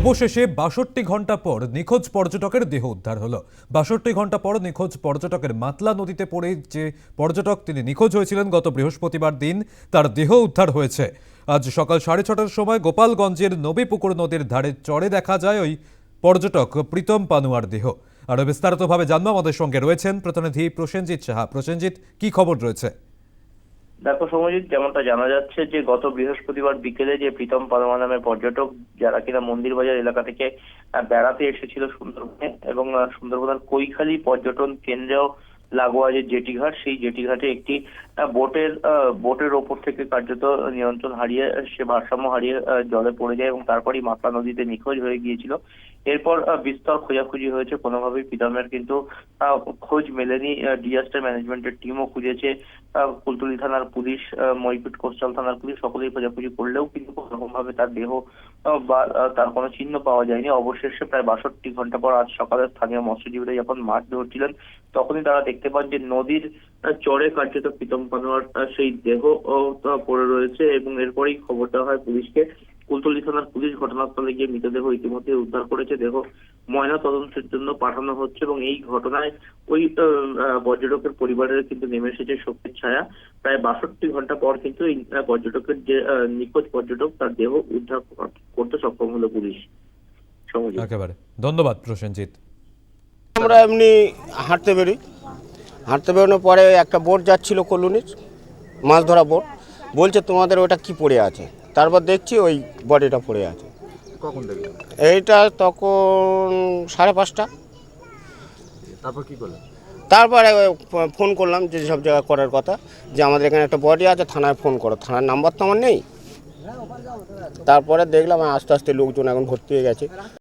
অবশেষে বাষট্টি ঘণ্টা পর নিখোঁজ পর্যটকের দেহ উদ্ধার হলো। বাষট্টি ঘণ্টা পর নিখোঁজ পর্যটকের মাতলা নদীতে পড়ে যে পর্যটক তিনি নিখোঁজ হয়েছিলেন গত বৃহস্পতিবার দিন, তার দেহ উদ্ধার হয়েছে। আজ সকাল সাড়ে ছটার সময় গোপালগঞ্জের নবীপুকুর নদীর ধারে চড়ে দেখা যায় ওই পর্যটক প্রীতম পানুয়ার দেহ। আরও বিস্তারিতভাবে জানব আমাদের সঙ্গে রয়েছেন প্রতিনিধি প্রসেনজিৎ সাহা। প্রসেনজিৎ, কি খবর রয়েছে? দেখো সমজিৎ যেমনটা জানা যাচ্ছে যে গত বৃহস্পতিবার বিকেলে যে প্রীতম পারমা নামে পর্যটক যারা কিনা মন্দির বাজার এলাকা থেকে বেড়াতে এসেছিল সুন্দরবনে এবং সুন্দরবনের কৈখালী পর্যটন কেন্দ্রেও লাগোয়া যে জেটিঘাট, সেই জেটিঘাটে একটি বোটের বোটের ওপর থেকে কার্যত নিয়ন্ত্রণ হারিয়ে সে ভারসাম্য হারিয়ে জলে পড়ে যায় এবং তারপরই মাতলা নদীতে নিখোঁজ হয়ে গিয়েছিল। এরপর বিস্তর খোঁজাখুঁজি হয়েছে। কোনোভাবেই প্রীতমের কিন্তু খোঁজ মেলেনি। ডিজাস্টার ম্যানেজমেন্টের টিমও খুঁজেছে। কুলতলি থানার পুলিশ আহ, মইপিট কোস্টাল থানার পুলিশ সকলেই খোঁজাখুঁজি করলেও কিন্তু কোনোরকম ভাবে তার দেহ বা তার কোনো চিহ্ন পাওয়া যায়নি। অবশেষে প্রায় বাষট্টি ঘণ্টা পর আজ সকালে স্থানীয় মৎস্যজীবীরা যখন মাছ ধরছিলেন তখনই তারা দেখতে পান যে নদীর চরে কার্যত প্রীতম পানোয়ার সেই দেহ পড়ে রয়েছে এবং এরপরেই খবর দেওয়া হয় পুলিশকে। কুলতলি থানার পুলিশ ঘটনাস্থলে গিয়ে মৃতদেহ ইতিমধ্যে উদ্ধার করেছে। দেহ ময়না তদন্তের জন্য পাঠানো হচ্ছে এবং এই ঘটনায় ওই পর্যটকের পরিবারের কিন্তু নেমে এসেছে শোকের ছায়া। প্রায় বাষট্টি ঘণ্টা পর কিন্তু এই পর্যটকের যে আহ, নিখোঁজ পর্যটক তার দেহ উদ্ধার করতে সক্ষম হলো পুলিশ। একেবারে। ধন্যবাদ প্রসেনজিৎ। আমরা এমনি হাঁটতে বেরি হাঁটতে বেরোনোর পরে একটা বোট যাচ্ছিল কলোনির মাছ ধরা বোট। বলছে তোমাদের ওটা কি পড়ে আছে? তারপর দেখছি ওই বডিটা পড়ে আছে। কখন এইটা তখন সাড়ে পাঁচটা। তারপর কি করলেন তারপরে ফোন করলাম যে সব জায়গায় করার কথা যে আমাদের এখানে একটা বডি আছে থানায় ফোন করো। থানার নাম্বার তো আমার নেই। তারপরে দেখলাম আস্তে আস্তে লোকজন এখন ভর্তি হয়ে গেছে।